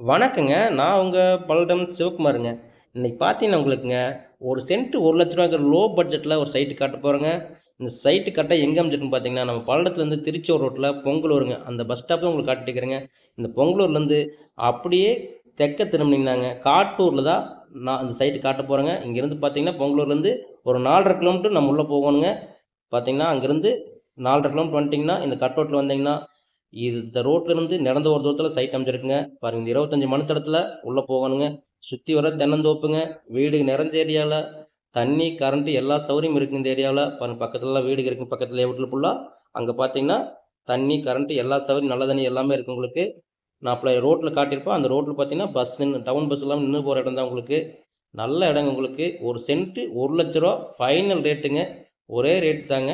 வணக்கங்க. நான் உங்கள் பல்லடம் சிவகுமாருங்க. இன்னைக்கு பார்த்தீங்கன்னா உங்களுக்குங்க, ஒரு சென்ட் ரூ. 1,00,000ங்கிற லோ பட்ஜெட்டில் ஒரு சைட்டு காட்ட போகிறேங்க இந்த சைட்டு கட்ட எங்கே அமைஞ்சிருக்குன்னு பார்த்தீங்கன்னா, நம்ம பல்லடத்துலேருந்து திருச்சூர் ரோட்டில் பொங்கலூருங்க. அந்த பஸ் ஸ்டாப்பில் உங்களுக்கு காட்டிட்டுருக்கிறேங்க இந்த பொங்கலூர்லேருந்து அப்படியே தெற்க திரும்புனீங்கன்னாங்க, காட்டூரில் தான் நான் இந்த சைட் காட்ட போகிறேங்க இங்கேருந்து பார்த்தீங்கன்னா, பொங்கலூர்லேருந்து ஒரு நாலரை கிலோமீட்டர் நம்ம உள்ளே போகணுங்க. பார்த்தீங்கன்னா, அங்கேருந்து 4 1/2 கிலோமீட்டர் வந்துட்டிங்கன்னா இந்த கட் ரோட்ல வந்தீங்கன்னா, இது இந்த ரோட்லேருந்து நடந்து ஒரு தூரத்தில் சைட் அமைஞ்சிருக்குங்க. பாருங்க இந்த இருபத்தஞ்சி மணித்தடத்தில் உள்ளே போகணுங்க. சுற்றி வர தென்னந்தோப்புங்க. வீடு நிறைஞ்ச ஏரியாவில் தண்ணி, கரண்ட்டு எல்லா சௌகரியமும் இருக்குது இந்த ஏரியாவில் பாருங்கள் பக்கத்துலலாம் வீடு இருக்குது பக்கத்தில் வீட்டில் ஃபுல்லாக அங்கே பார்த்தீங்கன்னா, தண்ணி, கரண்ட்டு எல்லா சௌகரியம் நல்ல தண்ணி எல்லாமே இருக்குது உங்களுக்கு. நான் அப்போ ரோட்டில் காட்டியிருப்பேன். அந்த ரோட்டில் பார்த்தீங்கன்னா, பஸ் டவுன் பஸ் எல்லாம் நின்று போகிற இடம் தான் உங்களுக்கு. நல்ல இடங்க உங்களுக்கு. ஒரு சென்ட்டு ஒரு லட்ச ரூபா ஃபைனல் ரேட்டுங்க. ஒரே ரேட் தாங்க.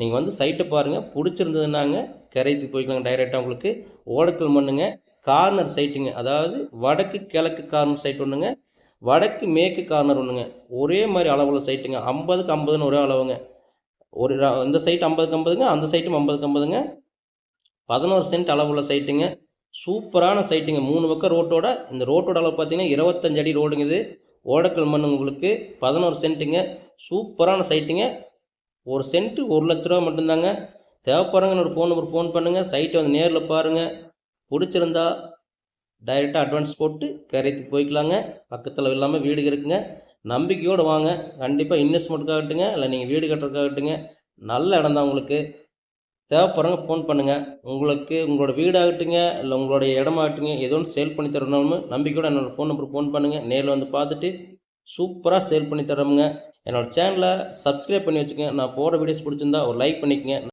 நீங்கள் வந்து சைட்டை பாருங்கள் பிடிச்சிருந்ததுனாங்க கிரயத்துக்கு போய்க்கலாங்க டைரெக்டாக உங்களுக்கு. ஓடக்கல் மண்ணுங்க. கார்னர் சைட்டுங்க. அதாவது வடக்கு, கிழக்கு கார்னர் சைட் ஒன்றுங்க வடக்கு, மேற்கு கார்னர் ஒன்றுங்க ஒரே மாதிரி அளவுள்ள சைட்டுங்க. 50க்கு 50ன்னு ஒரே அளவுங்க. ஒரு இந்த சைட் 50க்கு 50ங்க. அந்த சைட்டும் 50க்கு 50ங்க. 11 சென்ட் அளவுள்ள சைட்டுங்க. சூப்பரான சைட்டுங்க. மூணு பக்கம் ரோட்டோட இந்த ரோட்டோட அளவு பார்த்தீங்கன்னா, 25 அடி ரோடுங்க இது. ஓடக்கல் மண்ணு உங்களுக்கு 11 சென்ட்டுங்க. சூப்பரான சைட்டுங்க. ஒரு சென்ட் ரூ. 1,00,000 மட்டும் தாங்க. தேவைப்படுறவங்க என்னோட ஃபோன் நம்பருக்கு ஃபோன் பண்ணுங்கள் சைட்டை வந்து நேரில் பாருங்கள் பிடிச்சிருந்தா டைரெக்டாக அட்வான்ஸ் போட்டு கரையத்துக்கு போய்க்கலாங்க. பக்கத்தில் இல்லாமல் வீடு இருக்குங்க. நம்பிக்கையோடு வாங்க. கண்டிப்பாக இன்வெஸ்ட்மெண்ட்டுக்காகட்டுங்க இல்லை நீங்கள் வீடு கட்டுறதுக்காகட்டுங்க, நல்ல இடம் தான் உங்களுக்கு. தேவைப்படுறவங்க ஃபோன் பண்ணுங்கள் உங்களுக்கு உங்களோட வீடாகட்டுங்க, இல்லை உங்களுடைய இடமாகட்டுங்க, ஏதோ ஒன்று சேல் பண்ணி தரணும்னு நம்பிக்கையோட என்னோடய ஃபோன் நம்பருக்கு ஃபோன் பண்ணுங்கள் நேரில் வந்து பார்த்துட்டு, சூப்பராக சேல் பண்ணி தரோமுங்க என்னோடய சேனலை சப்ஸ்கிரைப் பண்ணி வச்சுக்கங்க. நான் போடுற வீடியோஸ் பிடிச்சிருந்தா ஒரு லைக் பண்ணிக்கங்க.